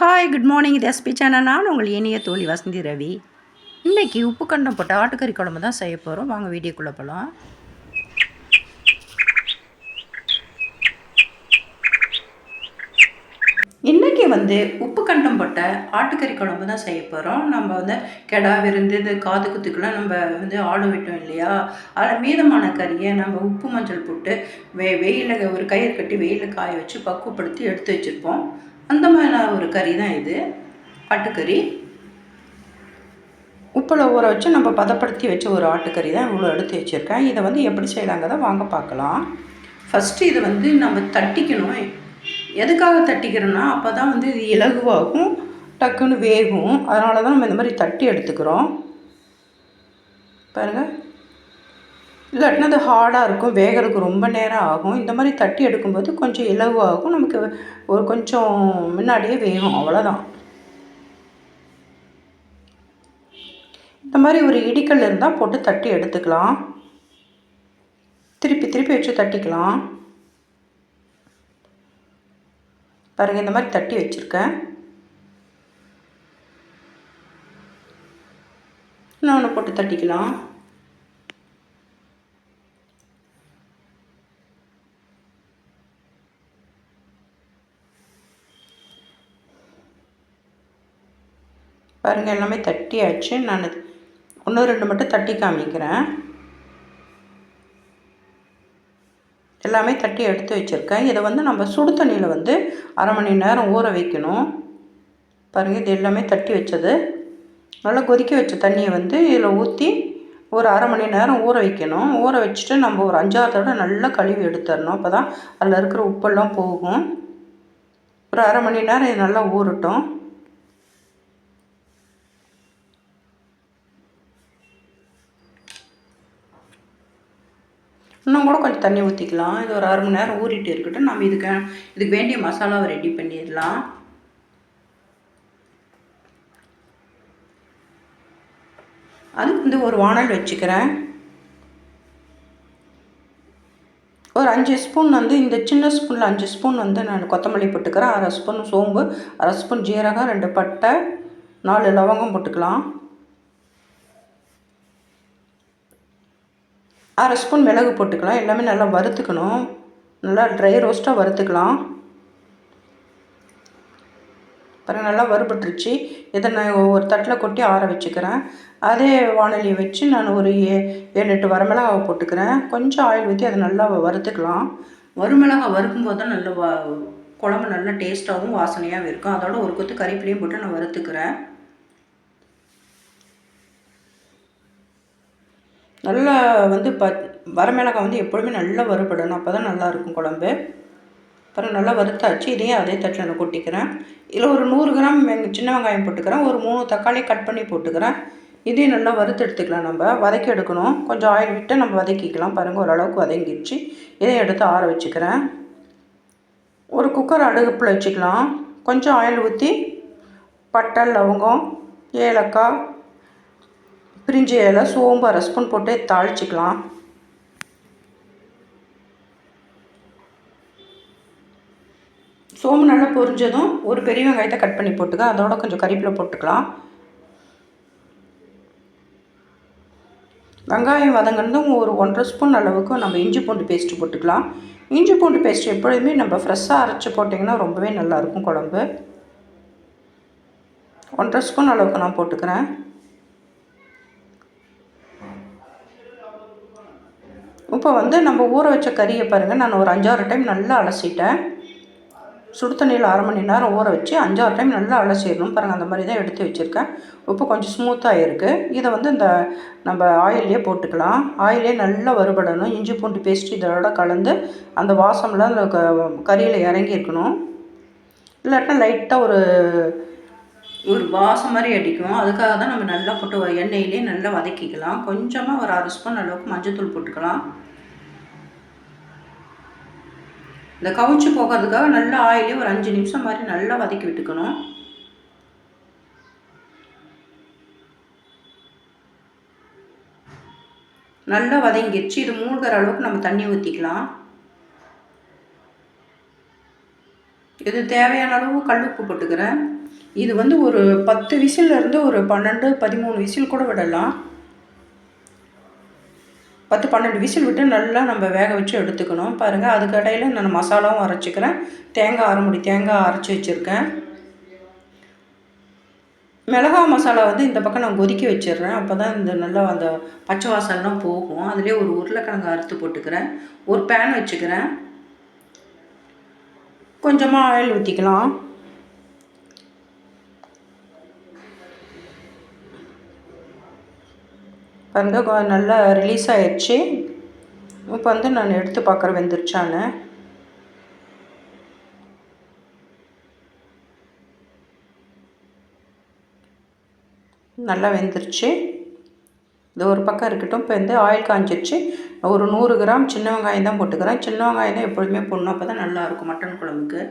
Hi good morning இது SP channel நான் உங்கள் இனிய தோழி வசந்தி ரவி. இன்றைக்கி உப்பு கண்டம் போட்ட ஆட்டுக்கறி குழம்பு தான் செய்ய போகிறோம் வாங்க வீடியோக்குள்ளே போகலாம் இன்றைக்கி வந்து உப்பு கண்டம் போட்ட ஆட்டுக்கறி குழம்பு தான் செய்ய போகிறோம் நம்ம வந்து கெடா விருந்து இது காது குத்துக்கெல்லாம் நம்ம வந்து ஆடு விட்டோம் இல்லையா? அதில் மீதமான கறியை நம்ம உப்பு மஞ்சள் போட்டு வெ வெயிலில் ஒரு கயிறு கட்டி வெயிலில் காய வச்சு பக்குவப்படுத்தி எடுத்து வச்சுருப்போம். அந்த மாதிரி ஒரு கறி தான் இது. ஆட்டுக்கறி. உப்பில் ஊற வச்சு நம்ம பதப்படுத்தி வச்ச ஒரு ஆட்டுக்கறி தான் இவ்வளோ எடுத்து வச்சுருக்கேன். இதை வந்து எப்படி செய்யலாங்கிறத வாங்க பார்க்கலாம். ஃபஸ்ட்டு இதை வந்து நம்ம தட்டிக்கணும். எதுக்காக தட்டிக்கிறோன்னா அப்போ தான் வந்து இது இலகுவாகும் டக்குன்னு வேகும். அதனால தான் நம்ம இந்த மாதிரி தட்டி எடுத்துக்கிறோம். பாருங்கள் இல்லாட்டினா அது ஹார்டாக இருக்கும் வேகிறதுக்கு ரொம்ப நேரம் ஆகும். இந்த மாதிரி தட்டி எடுக்கும்போது கொஞ்சம் இலகுவாகும். நமக்கு ஒரு கொஞ்சம் முன்னாடியே வேகும் அவ்வளோதான் இந்த மாதிரி ஒரு இடிக்கல் இருந்தால் போட்டு தட்டி எடுத்துக்கலாம். திருப்பி திருப்பி வச்சு தட்டிக்கலாம். பாருங்கள் இந்த மாதிரி தட்டி வச்சுருக்கேன். இன்னொன்று போட்டு தட்டிக்கலாம். பாருங்கள் எல்லாமே தட்டியாச்சு. நான் ஒன்று ரெண்டு மட்டும் தட்டி காமிக்கிறேன். எல்லாமே தட்டி எடுத்து வச்சுருக்கேன். இதை வந்து நம்ம சுடு தண்ணியில் வந்து அரை மணி நேரம் ஊற வைக்கணும். பாருங்கள் இது எல்லாமே தட்டி வச்சது. நல்லா கொதிக்க வச்ச தண்ணியை வந்து இதில் ஊற்றி ஒரு அரை மணி நேரம் ஊற வைக்கணும். ஊற வச்சுட்டு நம்ம ஒரு அஞ்சாறு தடவை நல்லா கழுவி எடுத்துடணும். அப்போ தான் அதில் இருக்கிற உப்பெல்லாம் போகும். ஒரு அரை மணி நேரம் இது நல்லா ஊறட்டும். இன்னும் கூட கொஞ்சம் தண்ணி ஊற்றிக்கலாம் இது ஒரு அரை மணி நேரம் ஊறிட்டு இருக்கட்டும். நம்ம இதுக்கு இதுக்கு வேண்டிய மசாலாவை ரெடி பண்ணிடலாம். அதுக்கு வந்து ஒரு வானல் வச்சுக்கிறேன். ஒரு அஞ்சு ஸ்பூன் வந்து இந்த சின்ன ஸ்பூனில் அஞ்சு ஸ்பூன் வந்து நான் கொத்தமல்லி போட்டுக்கிறேன். அரை ஸ்பூன் சோம்பு அரை ஸ்பூன் ஜீரகம் ரெண்டு பட்டை நாலு லவங்கம் போட்டுக்கலாம். அரை ஸ்பூன் மிளகு போட்டுக்கலாம். எல்லாமே நல்லா வறுத்துக்கணும். நல்லா ட்ரை ரோஸ்ட்டாக வறுத்துக்கலாம். பாருங்கள் நல்லா வறுபட்டுருச்சு. இதை நான் ஒரு தட்டில் கொட்டி ஆற வச்சுக்கிறேன். அதே வானொலியை வச்சு நான் ஒரு ஏ ஏழு எட்டு வரமிளகாவை போட்டுக்கிறேன். கொஞ்சம் ஆயில் ஊற்றி அதை நல்லா வறுத்துக்கலாம். வறுமிளகாய் வறுக்கும் போது தான் நல்ல குழம்பு நல்லா டேஸ்ட்டாகவும் வாசனையாகவும் இருக்கும். அதோட ஒரு கொத்து கறிப்பிலையும் போட்டு நான் வறுத்துக்கிறேன். நல்லா வந்து ப வரமிளகாய் வந்து எப்பொழுதுமே நல்லா வறுபடணும். அப்போ தான் நல்லாயிருக்கும் குழம்பு. அப்புறம் நல்லா வறுத்தாச்சு. இதையும் அதே தட்டில் நான் கொட்டிக்கிறேன். இதில் ஒரு நூறு கிராம் வெங்க சின்ன வெங்காயம் போட்டுக்கிறேன். ஒரு மூணு தக்காளி கட் பண்ணி போட்டுக்கிறேன். இதையும் நல்லா வறுத்து எடுத்துக்கலாம் நம்ம. வதக்கி எடுக்கணும். கொஞ்சம் ஆயில் விட்டு நம்ம வதக்கிக்கலாம். பாருங்கள் ஓரளவுக்கு வதங்கிடுச்சு. இதையும் எடுத்து ஆற வச்சுக்கிறேன். ஒரு குக்கர் அடுப்பில் வச்சுக்கலாம். கொஞ்சம் ஆயில் ஊற்றி பட்டை லவங்கம் ஏலக்காய் பிரிஞ்சு இலை சோம்பு அரை ஸ்பூன் போட்டு தாளிச்சிக்கலாம். சோம்பு நல்லா பொரிஞ்சதும் ஒரு பெரிய வெங்காயத்தை கட் பண்ணி போட்டுக்க அதோட கொஞ்சம் கறிப்பில் போட்டுக்கலாம். வெங்காயம் வதங்கினதும் ஒரு ஒன்றரை ஸ்பூன் அளவுக்கு நம்ம இஞ்சி பூண்டு பேஸ்ட்டு போட்டுக்கலாம். இஞ்சி பூண்டு பேஸ்ட் எப்பொழுதுமே நம்ம ஃப்ரெஷ்ஷாக அரைச்சி போட்டிங்கன்னா ரொம்பவே நல்லாயிருக்கும் குழம்பு. ஒன்றரை ஸ்பூன் அளவுக்கு நான் போட்டுக்கிறேன். இப்போ வந்து நம்ம ஊற வச்ச கறியை பாருங்கள் நான் ஒரு அஞ்சாறு டைம் நல்லா அலசிட்டேன். சுடு தண்ணியில் அரை மணி நேரம் ஊற வச்சு அஞ்சாறு டைம் நல்லா அலசிடணும். பாருங்கள் அந்த மாதிரி தான் எடுத்து வச்சுருக்கேன். உப்பு கொஞ்சம் ஸ்மூத்தாக இருக்குது இதை வந்து இந்த நம்ம ஆயிலே போட்டுக்கலாம். ஆயிலே நல்லா வறுபடணும். இஞ்சி பூண்டு பேஸ்ட் இதோட கலந்து அந்த வாசம்லாம் அந்த க கறியில் இறங்கியிருக்கணும். இல்லாட்டினா லைட்டாக ஒரு ஒரு வாசம் மாதிரி அடிக்கும். அதுக்காக தான் நம்ம நல்லா போட்டு எண்ணெயிலே நல்லா வதக்கிக்கலாம். கொஞ்சமாக ஒரு அரை ஸ்பூன் அளவுக்கு மஞ்சள் தூள் போட்டுக்கலாம். இந்த கவுச்சு போகிறதுக்காக நல்லா ஆயிலே ஒரு அஞ்சு நிமிஷம் மாதிரி நல்லா வதக்கி விட்டுக்கணும். நல்லா வதங்கிடுச்சு இது மூழ்கிற அளவுக்கு நம்ம தண்ணி ஊற்றிக்கலாம் இது தேவையான அளவு கல் உப்பு போட்டுக்கிறேன். இது வந்து ஒரு பத்து விசிலேருந்து ஒரு பன்னெண்டு பதிமூணு விசில் கூட விடலாம். பத்து பன்னெண்டு விசில் விட்டு நல்லா நம்ம வேக வச்சு எடுத்துக்கணும். பாருங்கள் அதுக்கு இடையில நான் மசாலாவும் அரைச்சிக்கிறேன். தேங்காய் அரைமுடி தேங்காய் அரைச்சி வச்சுருக்கேன். மிளகா மசாலா வந்து இந்த பக்கம் நான் கொதிக்க வச்சிடுறேன். அப்போ தான் இந்த நல்லா அந்த பச்சை வாசல்லாம் போகும். அதிலே ஒரு உருளைக்கிழங்கு அறுத்து போட்டுக்கிறேன். ஒரு பேன் வச்சுக்கிறேன். கொஞ்சமாக ஆயில் ஊற்றிக்கலாம் இப்போ வந்து நல்லா ரிலீஸ் ஆயிடுச்சு இப்போ வந்து நான் எடுத்து பார்க்குறேன் வெந்துருச்சான்னு. நல்லா வெந்துருச்சு. இது ஒரு பக்கம் இருக்கட்டும் இப்போ வந்து ஆயில் காஞ்சிருச்சு. ஒரு நூறு கிராம் சின்ன வெங்காயம் தான் போட்டுக்கிறேன். சின்ன வெங்காயம் தான் எப்பொழுதுமே போடணும். அப்போ தான் நல்லாயிருக்கும் மட்டன் குழம்புக்கு.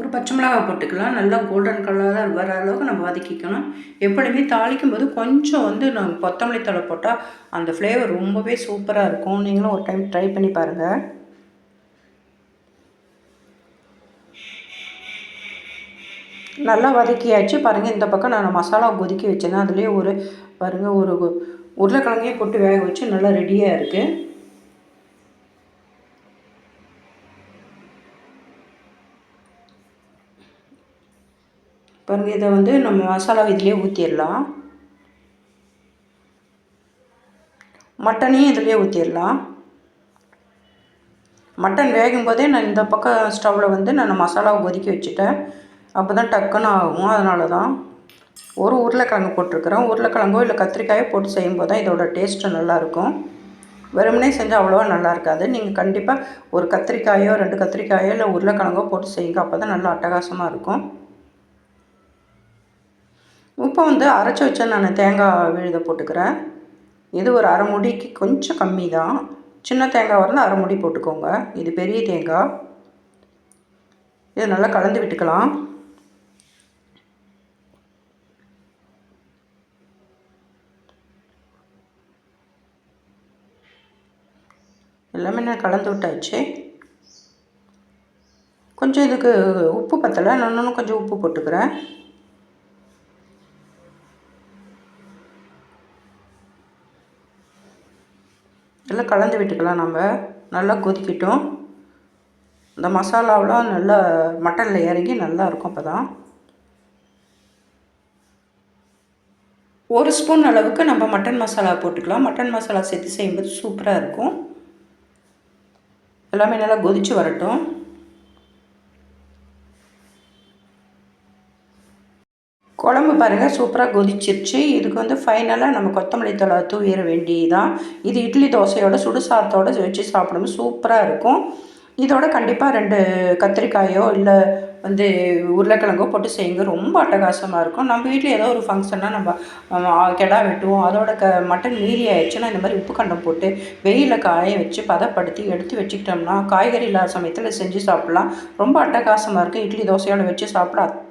ஒரு பச்சை மிளகாய் போட்டுக்கலாம். நல்லா கோல்டன் கலராக வர அளவுக்கு நம்ம வதக்கிக்கணும். எப்பொழுதுமே தாளிக்கும் போது கொஞ்சம் வந்து நம்ம கொத்தமல்லி தழை போட்டால் அந்த ஃப்ளேவர் ரொம்பவே சூப்பராக இருக்கும். நீங்களும் ஒரு டைம் ட்ரை பண்ணி பாருங்கள் நல்லா வதக்கியாச்சு. பாருங்கள் இந்த பக்கம் நான் மசாலா கொதிக்க வச்சேன்னா அதுலேயே ஒரு பாருங்கள் ஒரு உருளைக்கிழங்கையே போட்டு வேக வச்சு நல்லா ரெடியாக இருக்குது பாருங்கள் இதை வந்து நம்ம மசாலா இதுலேயே ஊற்றிடலாம் மட்டனையும் இதுலேயே ஊற்றிடலாம் மட்டன் வேகும் போதே நான் இந்த பக்கம் ஸ்டவ்வில் வந்து நான் மசாலாவை கொதிக்க வச்சுட்டேன். அப்போ தான் டக்குன்னு ஆகும். அதனால தான் ஒரு உருளைக்கிழங்கு போட்டிருக்கிறேன். உருளைக்கிழங்கோ இல்லை கத்திரிக்காயோ போட்டு செய்யும்போது தான் இதோட டேஸ்ட்டு நல்லாயிருக்கும். வெறுமனே செஞ்சால் அவ்வளோவா நல்லா இருக்காது நீங்கள் கண்டிப்பாக ஒரு கத்திரிக்காயோ ரெண்டு கத்திரிக்காயோ இல்லை உருளைக்கிழங்கோ போட்டு செய்யுங்க. அப்போ தான் நல்லா அட்டகாசமாக இருக்கும். இப்போ வந்து அரைச்சி வச்ச நான் தேங்காய் விழுத போட்டுக்கிறேன். இது ஒரு அரை முடிக்கு கொஞ்சம் கம்மி தான். சின்ன தேங்காய் வந்து அரை முடி போட்டுக்கோங்க. இது பெரிய தேங்காய். இது நல்லா கலந்து விட்டுக்கலாம். எல்லாமே நான் கலந்து விட்டாச்சு. கொஞ்சம் இதுக்கு உப்பு பத்தலை நான் இன்னும் கொஞ்சம் உப்பு போட்டுக்கிறேன். எல்லாம் கலந்து விட்டுக்கலாம் நம்ம. நல்லா கொதிக்கட்டும். இந்த மசாலாவெலாம் நல்லா மட்டனில் இறங்கி நல்லா இருக்கும் அப்போ தான் ஒரு ஸ்பூன் அளவுக்கு நம்ம மட்டன் மசாலா போட்டுக்கலாம். மட்டன் மசாலா சேர்த்து செய்யும்போது சூப்பராக இருக்கும். எல்லாமே நல்லா கொதித்து வரட்டும். குழம்பு பாருங்கள் சூப்பராக கொதிச்சிருச்சு. இதுக்கு வந்து ஃபைனலாக நம்ம கொத்தமல்லி தழை தூவிட வேண்டியதுதான். இது இட்லி தோசையோட சுடு சாதத்தோடு வச்சு சாப்பிடும்போது சூப்பராக இருக்கும். இதோட கண்டிப்பாக ரெண்டு கத்திரிக்காயோ இல்லை வந்து உருளைக்கிழங்கோ போட்டு செய்யுங்க. ரொம்ப அட்டகாசமாக இருக்கும். நம்ம வீட்டில் ஏதோ ஒரு ஃபங்க்ஷன்னா நம்ம கிடா கெடா வெட்டுவோம். அதோட க மட்டன் மீறி ஆயிடுச்சுன்னா இந்த மாதிரி உப்பு கண்டம் போட்டு வெயிலில் காய வச்சு பதப்படுத்தி எடுத்து வச்சுக்கிட்டோம்னா காய்கறி இல்லாத சமயத்தில் செஞ்சு சாப்பிட்லாம். ரொம்ப அட்டகாசமாக இருக்கும். இட்லி தோசையோட வச்சு சாப்பிட